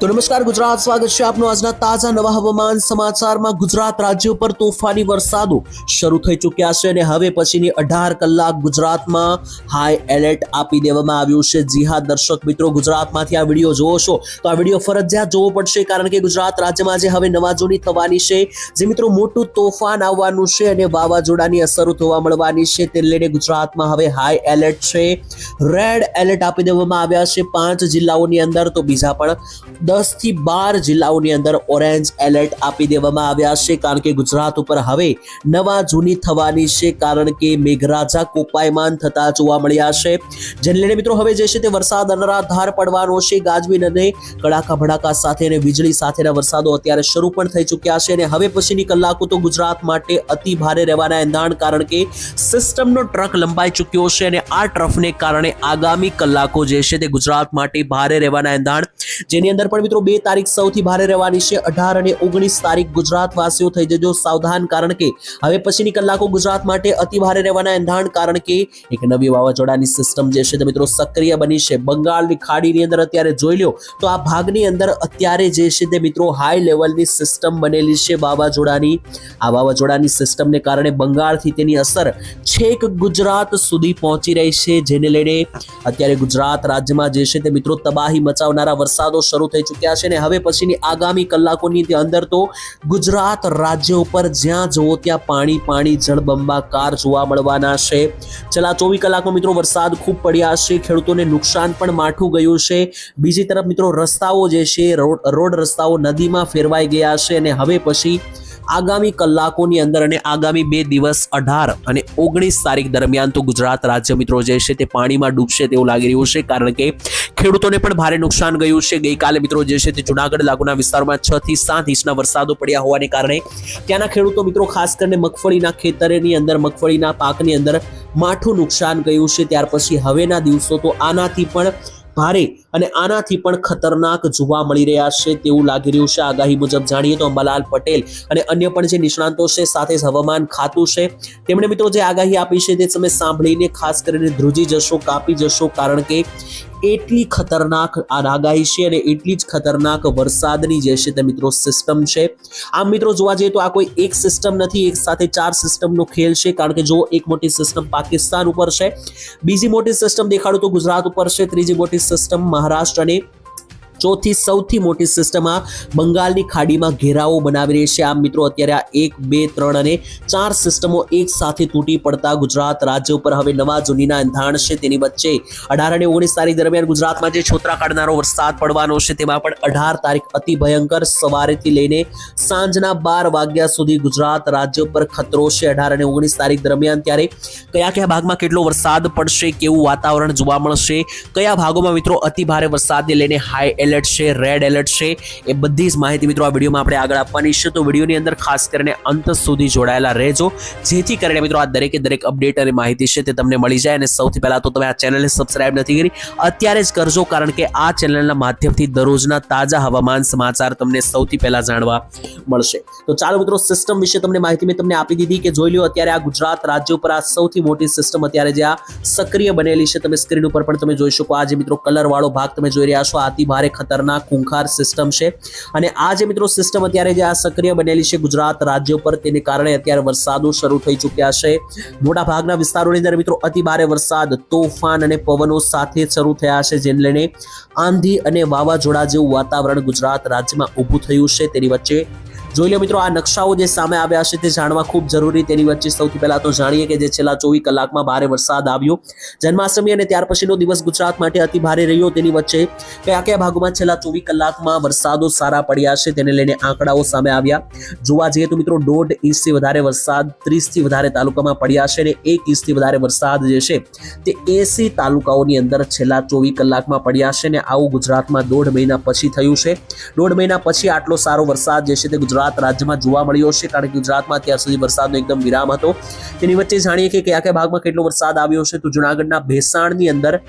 તો નમસ્કાર, ગુજરાત સ્વાગત છે આપનું આજના તાજા નવા હવામાન સમાચારમાં. ગુજરાત રાજ્ય ઉપર તોફાની વરસાદો શરૂ થઈ ચૂક્યા છે અને હવે પછીની અઢાર કલાક ગુજરાતમાં હાઈ એલર્ટ આપી દેવામાં આવ્યું છે. જી હા, દર્શક મિત્રો, ગુજરાતમાંથી આ વીડિયો જોવો છો તો આ વીડિયો ફરજિયાત જોવો પડશે કારણ કે ગુજરાત રાજ્યમાં જે હવે નવાજોની થવાની છે, જે મિત્રો મોટું તોફાન આવવાનું છે અને વાવાઝોડાની અસરો થવા મળવાની છે તે લઈને ગુજરાતમાં હવે હાઈ એલર્ટ છે. રેડ એલર્ટ આપી દેવામાં આવ્યા છે પાંચ જિલ્લાઓની અંદર તો બીજા પણ દસથી બાર જિલ્લાઓની અંદર ઓરેન્જ એલર્ટ આપી દેવામાં આવ્યા છે, કારણ કે ગુજરાત ઉપર હવે નવા જૂની થવાની છે, કારણ કે મેઘરાજા કોપાયમાન થતા જોવા મળ્યા છે. જેને લઈને મિત્રો, હવે જે છે તે વરસાદ અનરાધાર પડવાનો છે. ગાજવીન અને કડાકા ભડાકા સાથે અને વીજળી સાથેના વરસાદો અત્યારે શરૂ પણ થઈ ચૂક્યા છે અને હવે પછીની કલાકો તો ગુજરાત માટે અતિ ભારે રહેવાના એંધાણ, કારણ કે સિસ્ટમનો ટ્રક લંબાઈ ચૂક્યો છે અને આ ટ્રફને કારણે આગામી કલાકો જે છે તે ગુજરાત માટે ભારે રહેવાના એંધાણ. જેની અંદર પણ મિત્રો બે તારીખ સૌથી ભારે રહેવાની છે. અઢાર અને ઓગણીસ તારીખ ગુજરાતવાસીઓ થઈ જજો સાવધાન, કારણ કે હવે પછીની કલાકો ગુજરાત માટે અતિ ભારે રહેવાના એંધાણ, કારણ કે એક નવી વાવાઝોડાની સિસ્ટમ જે છે તે મિત્રો સક્રિય બની છે. બંગાળની ખાડીની અંદર અત્યારે જોઈ લો તો આ ભાગની અંદર અત્યારે જે છે તે મિત્રો હાઈ લેવલની સિસ્ટમ બનેલી છે વાવાઝોડાની. આ વાવાઝોડાની સિસ્ટમને કારણે બંગાળથી તેની અસર છેક ગુજરાત સુધી પહોંચી રહી છે, જેને લઈને અત્યારે ગુજરાત રાજ્યમાં જે છે તે મિત્રો તબાહી મચાવનારા વરસાદો શરૂ થઈ ચૂક્યા છે અને હવે પછીની આગામી કલાકોની અંદર તો ગુજરાત રાજ્ય ઉપર જ્યાં જુઓ ત્યાં પાણી પાણી જળબંબાકાર જોવા મળવાના છે. છેલ્લા ચોવીસ કલાકમાં મિત્રો વરસાદ ખૂબ પડ્યા છે, ખેડૂતોને નુકસાન પણ માઠું ગયું છે. બીજી તરફ મિત્રો રસ્તાઓ જે છે, રોડ રસ્તાઓ નદીમાં ફેરવાઈ ગયા છે અને હવે પછી આગામી કલાકોની અંદર અને આગામી બે દિવસ અઢાર અને ઓગણીસ તારીખ દરમિયાન તો ગુજરાત રાજ્ય મિત્રો જે છે તે પાણીમાં ડૂબશે તેવું લાગી રહ્યું છે, કારણ કે ખેડૂતોને પણ ભારે નુકસાન ગયું છે. ગઈકાલે મિત્રો જે છે તે જુનાગઢ લાગુના વિસ્તારમાં છ થી સાત ઇંચના વરસાદો પડ્યા હોવાને કારણે ત્યાંના ખેડૂતો મિત્રો ખાસ કરીને મગફળીના ખેતરની અંદર, મગફળીના પાકની અંદર માઠું નુકસાન ગયું છે. ત્યાર પછી હવેના દિવસો તો આનાથી પણ ભારે અને આનાથી પણ ખતરનાક જોવા મળી રહ્યા છે તેવું લાગી રહ્યું છે. આગાહી મુજબ જાણીએ તો અંબાલાલ પટેલ અને અન્ય પણ જે નિષ્ણાંતો છે, સાથે હવામાન ખાતું છે. તેમણે મિત્રો જે આગાહી આપી છે તે તમે સાંભળીને ખાસ કરીને ધ્રુજી જશો, કાપી જશો, કારણ કે એટલી ખતરનાક આ આગાહી છે અને એટલી જ ખતરનાક વરસાદની જે છે તે મિત્રો સિસ્ટમ છે. આમ મિત્રો જોવા જઈએ તો આ કોઈ એક સિસ્ટમ નથી, એક સાથે ચાર સિસ્ટમનો ખેલ છે. કારણ કે જો એક મોટી સિસ્ટમ પાકિસ્તાન ઉપર છે, બીજી મોટી સિસ્ટમ દેખાડું તો ગુજરાત ઉપર છે, ત્રીજી મોટી સિસ્ટમ મહારાષ્ટ્ર અને ચોથી સૌથી મોટી સિસ્ટમમાં બંગાળની ખાડીમાં ઘેરાવો બનાવી રહી છે. આમ મિત્રો, અત્યારે આ એક, બે, ત્રણ અને ચાર સિસ્ટમો એક સાથે તૂટી પડતા ગુજરાત રાજ્ય ઉપર હવે નવા જૂનીના એંધાણ છે. તેની વચ્ચે અઢાર અને ઓગણીસ તારીખ દરમિયાન ગુજરાતમાં જે છોતરા કાઢનારો વરસાદ પડવાનો છે, તેમાં પણ અઢાર તારીખ અતિ ભયંકર સવારેથી લઈને સાંજના બાર વાગ્યા સુધી ગુજરાત રાજ્ય ઉપર ખતરો છે. અઢાર અને ઓગણીસ તારીખ દરમિયાન ત્યારે કયા કયા ભાગમાં કેટલો વરસાદ પડશે, કેવું વાતાવરણ જોવા મળશે, કયા ભાગોમાં મિત્રો અતિ ભારે વરસાદને લઈને હાઈ એલર્ટ છે રેડ એલર્ટ છે, એ બધી જ માહિતી મિત્રો આ વિડીયોમાં આપણે આગળ આપવાની છે. તો વિડીયોની અંદર ખાસ કરીને અંત સુધી જોડાયેલા રહેજો. જેથી કરીને મિત્રો આ દરેકે દરેક અપડેટ અને માહિતી છે તે તમને મળી જાય અને સૌથી પહેલા તો તમે આ ચેનલને સબસ્ક્રાઇબ નથી કરી, અત્યારે જ કરજો કારણ કે આ ચેનલના માધ્યમથી દરરોજના તાજા હવામાન સમાચાર તમને સૌથી પહેલા જાણવા મળશે. તો ચાલો મિત્રો સિસ્ટમ વિશે તમને માહિતી મેં તમને આપી દીધી કે જોઈ લો અત્યારે આ ગુજરાત રાજ્ય ઉપર આ સૌથી મોટી સિસ્ટમ અત્યારે જે આ સક્રિય બનેલી છે, તમે સ્ક્રીન ઉપર પણ તમે જોઈ શકો આ જે મિત્રો કલર વાળો ભાગ તમે જોઈ રહ્યા છો આ અતિ ભારે ખતરનાક ખૂંખાર સિસ્ટમ છે. અને આ જે મિત્રો સિસ્ટમ અત્યારે જે આ સક્રિય બનેલી છે ગુજરાત રાજ્ય પર તેને કારણે અત્યારે વરસાદો શરૂ થઈ ચૂક્યા છે. મોટા ભાગના વિસ્તારોની અંદર મિત્રો અતિ ભારે વરસાદ, તોફાન અને પવનો સાથે શરૂ થયા છે, જેને લઈને આંધી અને વાવાઝોડા જેવું વાતાવરણ ગુજરાત રાજ્યમાં ઊભું થયું છે. તેની વચ્ચે જોઈ લો મિત્રો, આ નકશાઓ જે સામે આવ્યા છે તે જાણવા ખૂબ જરૂરી તેની વચ્ચે સૌથી પહેલા તો જાણીએ કે જે છેલ્લા ચોવીસ કલાકમાં ભારે વરસાદ આવ્યો. જન્માષ્ટમી અને ત્યાર પછીનો દિવસ ગુજરાત માટે અતિ ભારે રહ્યો. તેની વચ્ચે કયા કયા ભાગોમાં છેલ્લા ચોવીસ કલાકમાં વરસાદો સારા પડ્યા છે તેને લઈને આંકડાઓ સામે આવ્યા. જોવા જઈએ તો મિત્રો, દોઢ ઇંચથી વધારે વરસાદ ત્રીસથી વધારે તાલુકામાં પડ્યા છે અને એક ઇંચથી વધારે વરસાદ જે છે તે એસી તાલુકાઓની અંદર છેલ્લા ચોવીસ કલાકમાં પડ્યા છે અને આવું ગુજરાતમાં દોઢ મહિના પછી થયું છે. દોઢ મહિના પછી આટલો સારો વરસાદ જે છે તે ગુજરાત રાજ્યમાં જોવા મળ્યો છે કારણ કે ગુજરાતમાં અત્યાર સુધી વરસાદનો એકદમ વિરામ હતો. તેની વચ્ચે જાણીએ કે કયા કયા ભાગમાં કેટલો વરસાદ આવ્યો છે તો જુનાગઢના ભેસાણની અંદર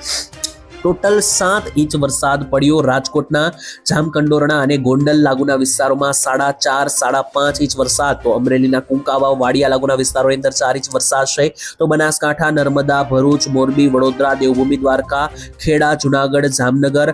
ટોટલ સાત ઇંચ વરસાદ પડ્યો રાજકોટના, જામકંડોરણા અને ગોંડલ લાગુના વિસ્તારોમાં સાડા ચાર, સાડા પાંચ ઇંચ વરસાદ. તો અમરેલીના કુંકાવા, વાડિયા લાગુના વિસ્તારોની અંદર ચાર ઇંચ વરસાદ છે. તો બનાસકાંઠા, નર્મદા, ભરૂચ, મોરબી, વડોદરા, દેવભૂમિ, દ્વારકા, ખેડા, જુનાગઢ, જામનગર,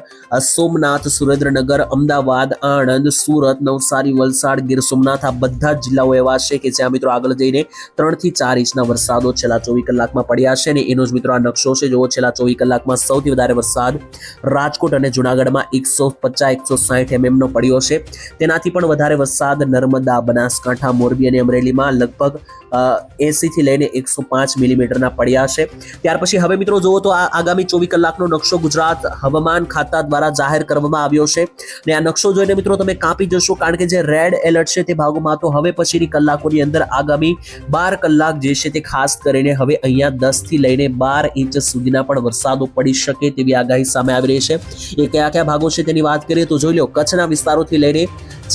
સોમનાથ, સુરેન્દ્રનગર, અમદાવાદ, આણંદ, સુરત, નવસારી, વલસાડ, ગીર સોમનાથ આ બધા જ જિલ્લાઓ એવા છે કે જ્યાં મિત્રો આગળ જઈને ત્રણથી ચાર ઇંચના વરસાદો છેલ્લા ચોવીસ કલાકમાં પડ્યા છે. અને એનો જ મિત્રો આ નકશો છે. જો છેલ્લા ચોવીસ કલાકમાં સૌથી વધારે વરસાદ. રાજકોટ અને જુનાગઢમાં એકસો પચાસ, એકસો સાહીઠ એમએમનો નો પડ્યો છે. તેનાથી પણ વધારે વરસાદ નર્મદા, બનાસકાંઠા, મોરબી અને અમરેલીમાં લગભગ એંસીથી લઈને એકસો પાંચ મિલીમીટરના પડ્યા છે. ત્યાર પછી હવે મિત્રો જુઓ તો આગામી ચોવીસ કલાકનો નકશો ગુજરાત હવામાન ખાતા દ્વારા જાહેર કરવામાં આવ્યો છે. અને આ નકશો જોઈને મિત્રો તમે કાપી જશો કારણ કે જે રેડ એલર્ટ છે તે ભાગોમાં તો હવે પછીની કલાકોની અંદર આગામી બાર કલાક જે છે તે ખાસ કરીને હવે અહીંયા દસથી લઈને બાર ઇંચ સુધીના પણ વરસાદો પડી શકે તેવી આગાહી સામે આવી રહી છે. એ કયા કયા ભાગો છે તેની વાત કરીએ તો જોઈ લો, કચ્છના વિસ્તારોથી લઈને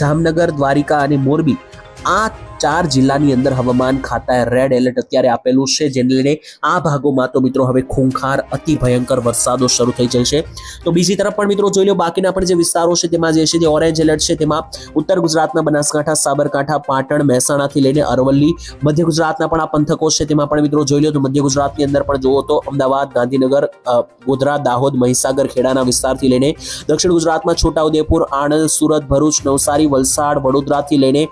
જામનગર, દ્વારિકા અને મોરબી આ ચાર જિલ્લાની અંદર હવામાન ખાતાએ રેડ એલર્ટ અત્યારે આપેલું છે, જેને લઈને આ ભાગોમાં તો મિત્રો હવે ખૂંખાર, અતિ ભયંકર વરસાદો શરૂ થઈ જશે તો બીજી તરફ પણ મિત્રો જોઈ લો, બાકીના પણ જે વિસ્તારો છે, તેમાં જે છે જે ઓરેન્જ એલર્ટ છે, તેમાં ઉત્તર ગુજરાતના બનાસકાંઠા, સાબરકાંઠા, પાટણ, મહેસાણાથી લઈને અરવલ્લી, મધ્ય ગુજરાતના પણ આ પંથકો છે, તેમાં પણ મિત્રો જોઈ લો તો મધ્ય ગુજરાતની અંદર પણ જુઓ તો અમદાવાદ, ગાંધીનગર ગોધરા, દાહોદ, મહીસાગર, ખેડાના વિસ્તારથી લઈને દક્ષિણ ગુજરાતમાં છોટાઉદેપુર, આણંદ, સુરત, ભરૂચ, નવસારી, વલસાડ, વડોદરાથી લઈને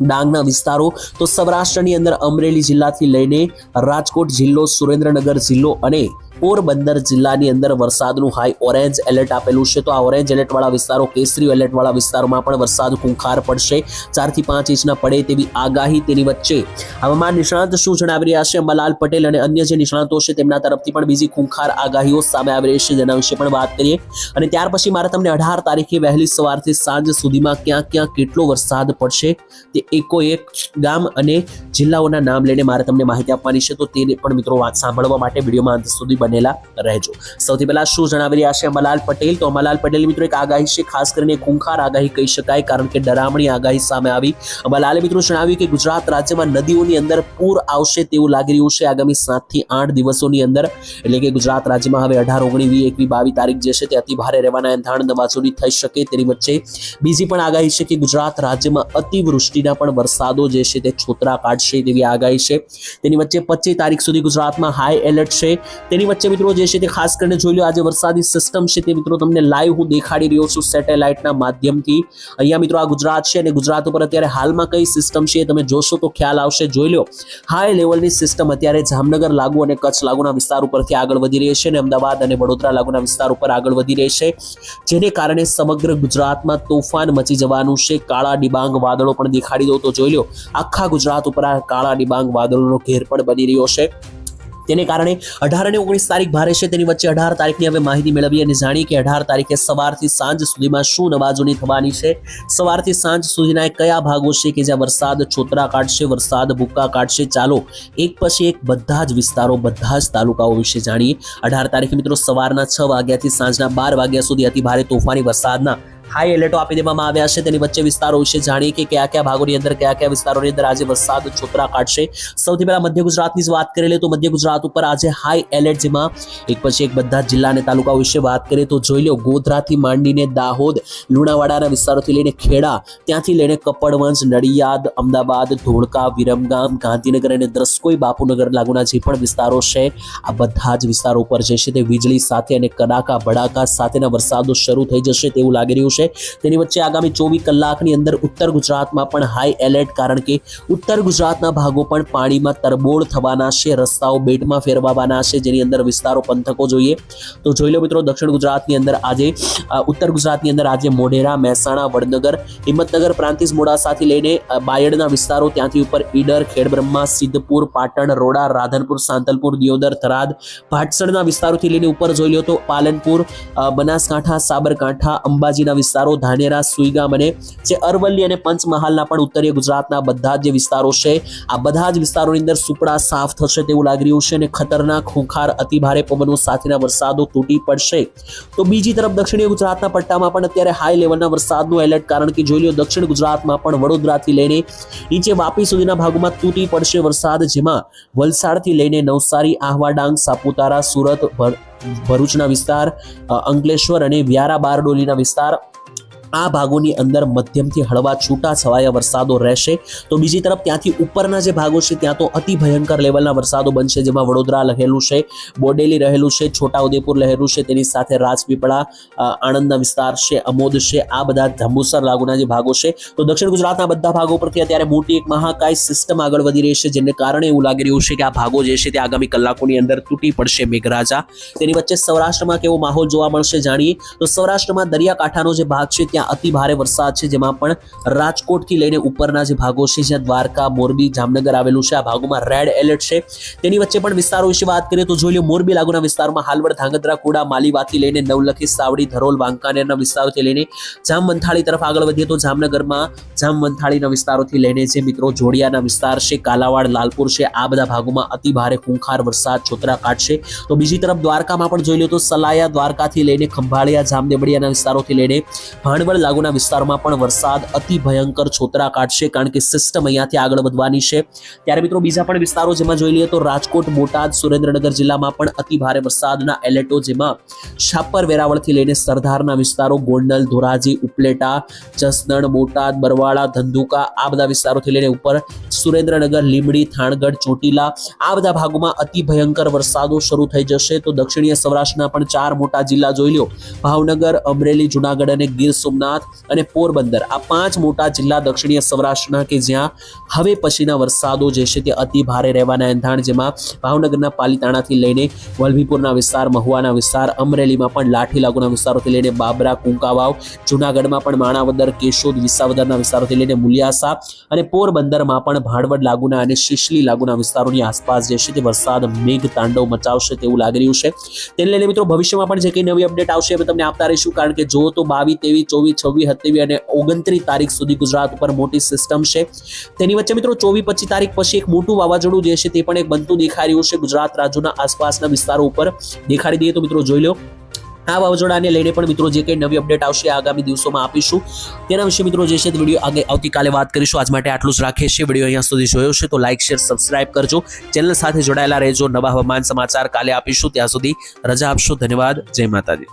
ડાંગના વિસ્તારો તો સૌરાષ્ટ્રની અંદર અમરેલી જિલ્લાથી લઈને રાજકોટ જિલ્લો સુરેન્દ્રનગર જિલ્લો અને પોરબંદર જિલ્લાની અંદર વરસાદનું હાઈ ઓરેન્જ એલર્ટ આપેલું છે. તો આ ઓરેન્જ એલર્ટવાળા વિસ્તારો, કેસરી એલર્ટવાળા વિસ્તારોમાં પણ વરસાદ ખૂંખાર પડશે. ચારથી પાંચ ઇંચના પડે તેવી આગાહી તેની વચ્ચે. હવામાન નિષ્ણાંત શું જણાવી રહ્યા છે? અંબાલાલ પટેલ અને અન્ય જે નિષ્ણાંતો છે, તેમના તરફથી પણ બીજી ખૂંખાર આગાહીઓ સામે આવી રહી છે. જેના વિશે પણ વાત કરીએ. અને ત્યાર પછી મારે તમને અઢાર તારીખે વહેલી સવારથી સાંજ સુધીમાં ક્યાં ક્યાં કેટલો વરસાદ પડશે તે એકો એક ગામ અને જિલ્લાઓના નામ લઈને મારે તમને માહિતી આપવાની છે. તો તેને પણ મિત્રો વાત સાંભળવા માટે વિડીયોમાં અંત સુધી બનેલા રહેજો. સૌથી પહેલા શું જણાવી રહ્યા છે અંબાલાલ પટેલ? તો અંબાલાલ પટેલ મિત્રો એક આગાહી છે, ખાસ કરીને ખૂંખાર આગાહી કહી શકાય, કારણ કે ડરામણી આગાહી સામે આવી. અંબાલાલે મિત્રો જણાવ્યું કે ગુજરાત રાજ્યમાં નદીઓની અંદર પૂર આવશે તેવું લાગી રહ્યું છે. આગામી સાતથી આઠ દિવસોની અંદર, એટલે કે ગુજરાત રાજ્યમાં હવે અઢાર ઓગણીસ એકવી બાવીસ તારીખ જે છે તે અતિ ભારે રહેવાના એંધાણ નવાજોની થઈ શકે તેની વચ્ચે. બીજી પણ આગાહી છે કે ગુજરાત રાજ્યમાં અતિવૃષ્ટિના પણ વરસાદો જે છે તે છોતરા કાઢશે તેવી આગાહી છે. તેની વચ્ચે પચીસ તારીખ સુધી ગુજરાતમાં હાઈ એલર્ટ છે. તેની વચ્ચે મિત્રો જે છે તે ખાસ કરીને જોઈ લો, આજે વરસાદી સિસ્ટમ છે તે મિત્રો તમને લાઈવ હું દેખાડી રહ્યો છું સેટેલાઇટના માધ્યમથી. અહીંયા મિત્રો આ ગુજરાત છે અને ગુજરાત ઉપર અત્યારે હાલમાં કઈ સિસ્ટમ છે તમે જોશો તો ખ્યાલ આવશે. જોઈ લો હાઈ લેવલની સિસ્ટમ અત્યારે જામનગર લાગુ અને કચ્છ લાગુના વિસ્તાર ઉપરથી આગળ વધી રહી છે અને અમદાવાદ અને વડોદરા લાગુના વિસ્તાર ઉપર આગળ વધી રહી છે. જેને કારણે સમગ્ર ગુજરાતમાં તોફાન મચી જવાનું છે. કાળા ડિબાંગ વાદળો પણ દેખાડી દો તો જોઈ લો, આખા ગુજરાત ઉપર આ કાળા ડિબાંગ વાદળોનો ઘેર પણ બની રહ્યો છે. તેને કારણે અઢાર અને ઓગણીસ તારીખ ભારે છે. તેની વચ્ચે અઢાર તારીખની હવે માહિતી મેળવીએ અને જાણી કે અઢાર તારીખે સવારથી સાંજ સુધીમાં શું નવાજોની થવાની છે. સવારથી સાંજ સુધીના કયા ભાગો છે કે જ્યાં વરસાદ છોતરા કાઢશે, વરસાદ ભૂક્કા કાઢશે? ચાલો એક પછી એક બધા જ વિસ્તારો, બધા જ તાલુકાઓ વિશે જાણીએ. અઢાર તારીખે મિત્રો સવારના છ વાગ્યાથી સાંજના બાર વાગ્યા સુધી અતિ ભારે તોફાની વરસાદના હાઈ એલર્ટો આપી દેવામાં આવ્યા છે. તેની વચ્ચે વિસ્તારો વિશે જાણીએ કે કયા કયા ભાગોની અંદર, કયા કયા વિસ્તારોની અંદર આજે વરસાદ છોતરા કાઢશે. સૌથી પહેલા મધ્ય ગુજરાતની જ વાત કરીએ તો મધ્ય ગુજરાત ઉપર આજે હાઈ એલર્ટ જેમાં એક પછી એક બધા જિલ્લા અને તાલુકા વિશે વાત કરીએ તો જોઈ લો ગોધરાથી માંડીને દાહોદ લુણાવાડાના વિસ્તારોથી લઈને ખેડા, ત્યાંથી લઈને કપડવંજ, નડિયાદ, અમદાવાદ, ધોળકા, વિરમગામ, ગાંધીનગર અને દ્રસ્કોઈ, બાપુનગર લાગુના જે પણ વિસ્તારો છે, આ બધા જ વિસ્તારો ઉપર જે છે તે વીજળી સાથે અને કડાકા, ભડાકા સાથેના વરસાદો શરૂ થઈ જશે તેવું લાગી રહ્યું છે. તેની વચ્ચે આગામી ચોવીસ કલાકની અંદર ઉત્તર ગુજરાતમાં પણ હાઈ એલર્ટ કારણ કે ઉત્તર ગુજરાતના ભાગો પણ પાણીમાં તરબોળ થવાના છે. રસ્તાઓ બેટમાં ફેરવાવાના છે. જેની અંદર વિસ્તારો પંથકો જોઈએ તો જોઈ લો મિત્રો, દક્ષિણ ગુજરાતની અંદર આજે ઉત્તર ગુજરાતની અંદર આજે મોઢેરા, મહેસાણા, વડનગર, હિંમતનગર પ્રાંતિજ મોડાસાથી લઈને બાયડના વિસ્તારો ત્યાંથી ઉપર ઈડર, ખેડબ્રહ્મા, સિદ્ધપુર, પાટણ, રોડા, રાધનપુર, સાંતલપુર, દિયોદર, થરાદ ભાટસણના વિસ્તારોથી લઈને ઉપર જોઈ લો તો પાલનપુર બનાસકાંઠા, સાબરકાંઠા, અંબાજીના વિસ્તારો ધાનેરા, સુઈગામ અને જે અરવલ્લી અને પંચમહાલના પણ ઉત્તરીય ગુજરાતના બધા જે વિસ્તારો છે, આ બધા જ વિસ્તારોની અંદર સુપડા સાફ થશે તેવું લાગી રહ્યું છે અને ખતરનાક હુંખાર અતિભારે પવનો સાથેના વરસાદો તૂટી પડશે. તો બીજી તરફ દક્ષિણીય ગુજરાતના પટ્ટામાં પણ અત્યારે હાઈ લેવલના વરસાદનું એલર્ટ કારણ કે જોઈ લો દક્ષિણ ગુજરાતમાં પણ વડોદરાથી લઈને નીચે વાપી સુધીના ભાગોમાં તૂટી પડશે વરસાદ, જેમાં વલસાડથી લઈને નવસારી આહવા ડાંગ સાપુતારા, સુરત, ભર- ભરૂચના વિસ્તાર અંકલેશ્વર અને વ્યારા બારડોલીના વિસ્તાર આ ભાગોની અંદર મધ્યમથી હળવા છૂટા છવાયા વરસાદો રહેશે. તો બીજી તરફ ત્યાંથી ઉપરના જે ભાગો છે, ત્યાં તો અતિ ભયંકર લેવલના વરસાદો બનશે, જેમાં વડોદરા રહેલું છે, બોડેલી રહેલું છે, છોટાઉદેપુર રહેલું છે, તેની સાથે રાજપીપળા આણંદના વિસ્તાર છે, અમોદ છે, આ બધા ધંબુસર લાગુના જે ભાગો છે. તો દક્ષિણ ગુજરાતના બધા ભાગો પરથી અત્યારે મોટી એક મહાકાય સિસ્ટમ આગળ વધી રહી છે, જેને કારણે એવું લાગી રહ્યું છે કે આ ભાગો જે છે, તે આગામી કલાકોની અંદર તૂટી પડશે મેઘરાજા. તેની વચ્ચે સૌરાષ્ટ્રમાં કેવો માહોલ જોવા મળશે જાણીએ? તો સૌરાષ્ટ્રમાં દરિયાકાંઠાનો જે ભાગ છે, ત્યાં અતિ ભારે વરસાદ છે, જેમાં પણ રાજકોટથી લઈને ઉપરના જે ભાગો છે, જ્યાં દ્વારકા, મોરબી, જામનગર આવેલું છે, આ ભાગોમાં રેડ એલર્ટ છે. તેની વચ્ચે પણ વિસ્તારો વિશે વાત કરીએ તો જોઈ લો મોરબી લાગુના વિસ્તારમાં હાલવડ, ધાંગધ્રા, કુડા, માલીવાથી લઈને નવલખી, સાવડી, ધરોલ વાંકાનેરના વિસ્તારોથી લઈને જામવંથાળી તરફ આગળ વધીએ તો જામનગરમાં જામવંથાળીના વિસ્તારોથી લઈને જે મિત્રો જોડિયાના વિસ્તાર છે, કાલાવાડ, લાલપુર છે, આ બધા ભાગોમાં અતિ ભારે ખૂંખાર વરસાદ છોતરા કાઢશે તો બીજી તરફ દ્વારકામાં પણ જોઈ લો તો સલાયા દ્વારકાથી લઈને ખંભાળિયા જામદેબડિયાના વિસ્તારોથી લઈને ભાણવડ લાગુના વિસ્તારમાં પણ વરસાદ અતિ ભયંકર છોતરા કાઢશે કારણ કે સિસ્ટમ અહીંયાથી આગળ વધવાની છે. ત્યારે મિત્રો બીજા પણ વિસ્તારો જેમાં જોઈ લઈએ તો રાજકોટ, બોટાદ, સુરેન્દ્રનગર જિલ્લામાં પણ અતિ ભારે વરસાદના એલર્ટો જેમાં છાપર વેરાવળથી લઈને સરદારના વિસ્તારો ગોંડલ, ધોરાજી, ઉપલેટા, જસદણ, બોટાદ, બરવાળા, ધંધુકા આ બધા વિસ્તારોથી લઈને ઉપર સુરેન્દ્રનગર, લીંબડી, થાણગઢ, ચોટીલા આ બધા ભાગોમાં અતિ ભયંકર વરસાદો શરૂ થઈ જશે. તો દક્ષિણીય સૌરાષ્ટ્રના પણ ચાર મોટા જિલ્લા જોઈ લો ભાવનગર, અમરેલી, જુનાગઢ અને ગીર સોમનાથ અને પોરબંદર, આ પાંચ મોટા જિલ્લા દક્ષિણીય સૌરાષ્ટ્રના કે જ્યાં હવે પછીના વરસાદો જે છે તે અતિ ભારે રહેવાના એંધાણ, જેમાં ભાવનગરના પાલીતાણાથી લઈને વલભીપુરના વિસ્તાર, મહુવાના વિસ્તાર, અમરેલીમાં પણ લાઠી લાગુના વિસ્તારોથી લઈને બાબરા, કુંકાવાવ, જુનાગઢમાં પણ માણાવદર, કેશોદ, વિસાવદરના વિસ્તારોથી લઈને મુલિયાસા અને પોરબંદરમાં પણ ભાણવડ લાગુના અને શિશલી લાગુના વિસ્તારોની આસપાસ જે છે તે વરસાદ, મેઘ, તાંડવ મચાવશે તેવું લાગી રહ્યું છે. તેને લઈને મિત્રો ભવિષ્યમાં પણ જે કંઈ નવી અપડેટ આવશે અમે તમને આપતા રહીશું, કારણ કે જો તો બાવીસ તેવી ચોવીસ છવ્વીસ સત્યાવીસ અને ઓગણત્રીસ તારીખ સુધી ગુજરાત ઉપર મોટી સિસ્ટમ છે. તેની વચ્ચે મિત્રો ચોવીસ પચીસ તારીખ પછી એક મોટું વાવાઝોડું જે છે તે પણ એક બનતું દેખાઈ રહ્યું છે ગુજરાત રાજ્યોના આસપાસના વિસ્તારો ઉપર. દેખાડી દઈએ તો મિત્રો જોઈ લો. આ વાવાઝોડાને લઈને પણ મિત્રો જે કંઈ નવી અપડેટ આવશે આગામી દિવસોમાં આપીશું. તેના વિશે મિત્રો જે છે તે વીડિયો આગળ આવતીકાલે વાત કરીશું. આજ માટે આટલું જ રાખીએ છીએ. વીડિયો અહીંયા સુધી જોયો છે તો લાઇક શેર સબસ્ક્રાઇબ કરજો. ચેનલ સાથે જોડાયેલા રહેજો. નવા હવામાન સમાચાર કાલે આપીશું. ત્યાં સુધી રજા આપશો. ધન્યવાદ. જય માતાજી.